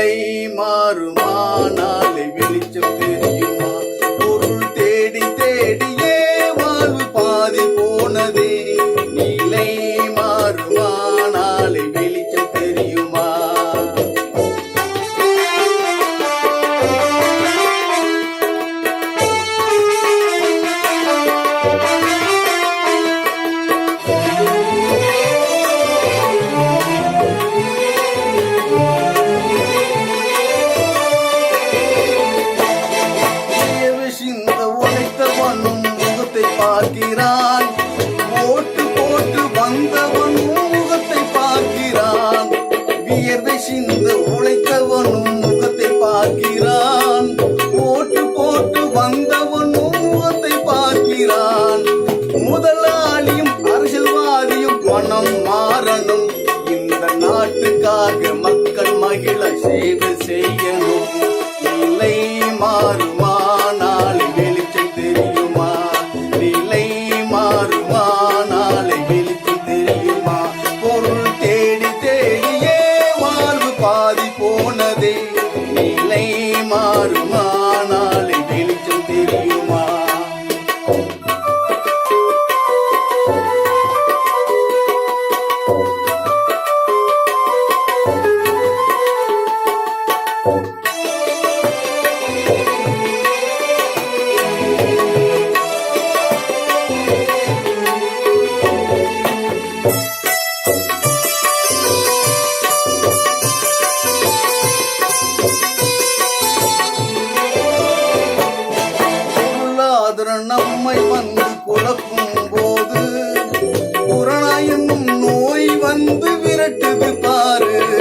நிலை மாறுமா நாளை வெளிச்சம் தெரியுமா? பொருள் தேடி தேடியே வாழ்வு பாதி போனதே. நிலை பார்க்கிறான். ஓட்டு போட்டு வந்தவன் முகத்தை பார்க்கிறான். வியர்வை சிந்த உழைத்தவனும் முகத்தை பார்க்கிறான். ஓட்டு போட்டு வந்தவன் முகத்தை பார்க்கிறான். முதலாளியும் அரசியல்வாதியும் மனம் மாறணும். இந்த நாட்டுக்காக மக்கள் மகிழ சேவை செய்யணும். நிலை மாறுமா? நம்மை வந்து குழப்பும் போது புறணா என்னும் நோய் வந்து விரட்டுது பாரு.